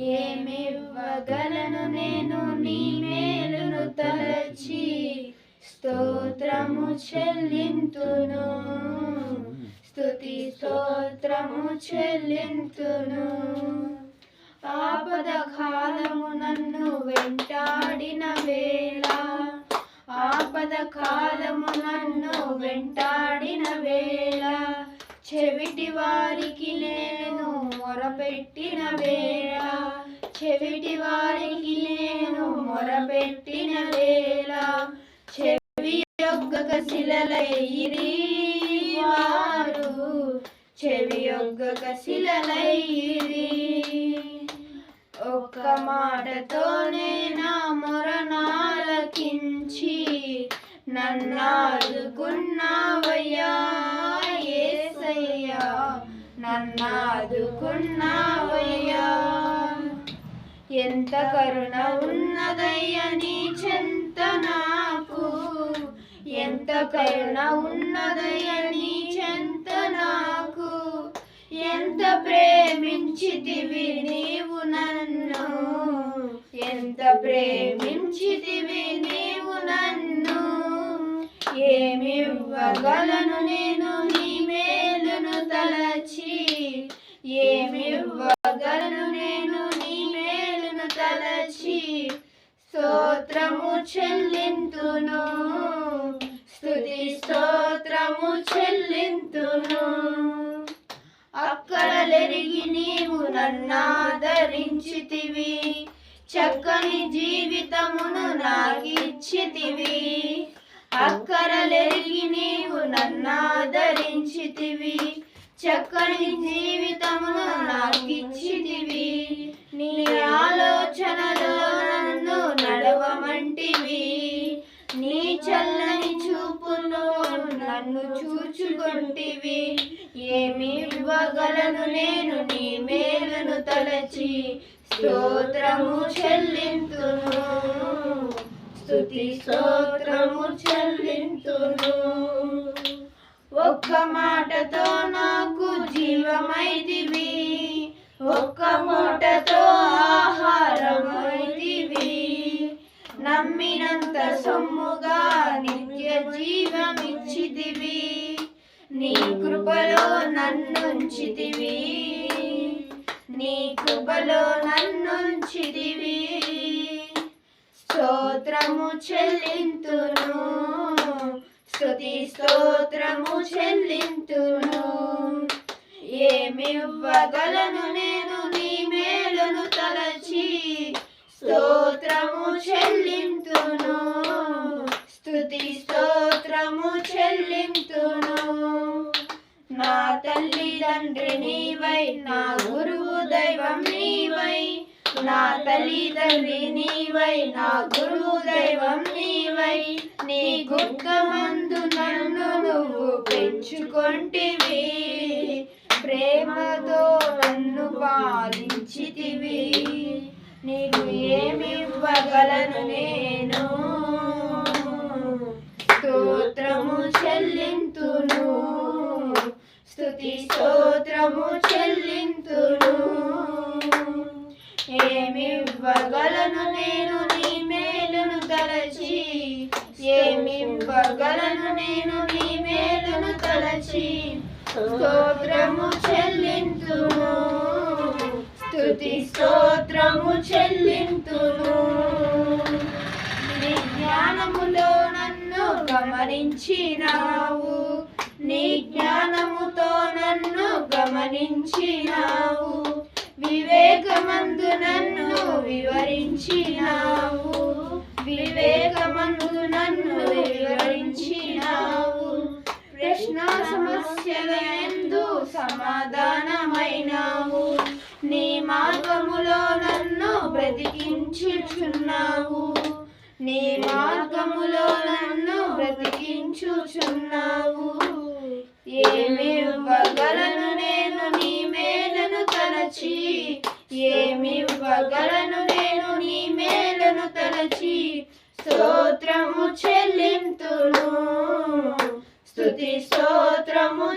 ఏమివ్వగలను నేను నీ మేలును తలచి స్తోత్రము చెల్లింతును. స్తుతి స్తోత్రము చెల్లింతును. ఆపద కాలము నన్ను వెంటాడిన వేళ ఆపద కాలము నన్ను వెంటాడిన వేళ చెవిటి వారికి మొరపెట్టిన వేళ చెవిటి వారికి నేను మొరపెట్టిన వేళ చెవి యొగ్గక శిలలైరి వారు చెవి యొగ్గక శిలలైరి ఒక్క మాట నన్నాదుకున్నావయ్యా. ఎంత కరుణ ఉన్నదయ్య నీ చెంత నాకు. ఎంత కరుణ ఉన్నదయ్య నీ చెంత నాకు. ఎంత ప్రేమించితివి నీవు నన్ను. ఎంత ప్రేమించితివి నీవు నన్ను. ఏమివ్వగా నేను నీ మేలును తలచి ఏమివ్వగలను నేను నీ మేలును తలచి స్తోత్రము చెల్లింతును. స్థుతి స్తోత్రము చెల్లింతును. అక్కడలెరిగి నీవు నన్నాదరించితివి. చక్కని జీవితమును నాకిచ్చితివి. అక్కరలెరిగి నీవు నన్నాదరించితివి. చక్కని జీవితమును నాకిచ్చి నీ ఆలోచనలో నన్ను నడవమంటివి నీ చల్లని చూపును నన్ను చూచుకొంటివి ఏమి ఇవ్వగలను నేను నీ మేలును తలచి. స్తోత్రము చెల్లింతును. స్తుతి స్తోత్రము చెల్లింతును. నన్నుంచితివి. నీ కృపలో నన్నుంచితివి. స్తోత్రము చెల్లింతును. స్తుతి స్తోత్రము చెల్లింతును. ఏమివ్వగలను నేను నీ మేలును తలచి స్తోత్రము చెల్లింతును స్తుతి స్తోత్రము చెల్లింతును నా తండ్రి నీవై నా గురువు దైవం నీవై నా తల్లిదండ్రి నీవై నా గురువు దైవం నీవై. నీ గుక్కమందు నన్ను నువ్వు పెంచుకొంటివి ప్రేమతో నన్ను పాలించితివి. నీకు ఏమివ్వగలను నేను? స్తోత్రము చెల్లింతును. స్థుతి స్తోత్రము చెల్లింతును. ఏమివ్వగలను నేను నీ మేలును తలచి? ఏమివ్వగలను నేను నీ మేలును తలచి? స్తోత్రము చెల్లింతును. స్థుతి స్తోత్రము చెల్లింతును. నీ జ్ఞానములో నన్ను గమనించినావు. నీ జ్ఞానము గమనించినావు. వివేకమందు నన్ను వివరించినావు. వివేకమందు నన్ను వివరించినావు. ప్రశ్న సమస్యల ఎందు సమాధానమైనావు. నీ మార్గములో నన్ను బ్రతికించుచున్నావు. నీ మార్గములో నన్ను బ్రతికించుచున్నావు ఏమి ఇవ్వగలను నేను నీ మేలను తలచి ఏమి ఇవ్వగలను నేను నీ మేలను తలచి స్తోత్రము చెల్లింతును. స్తుతి స్తోత్రము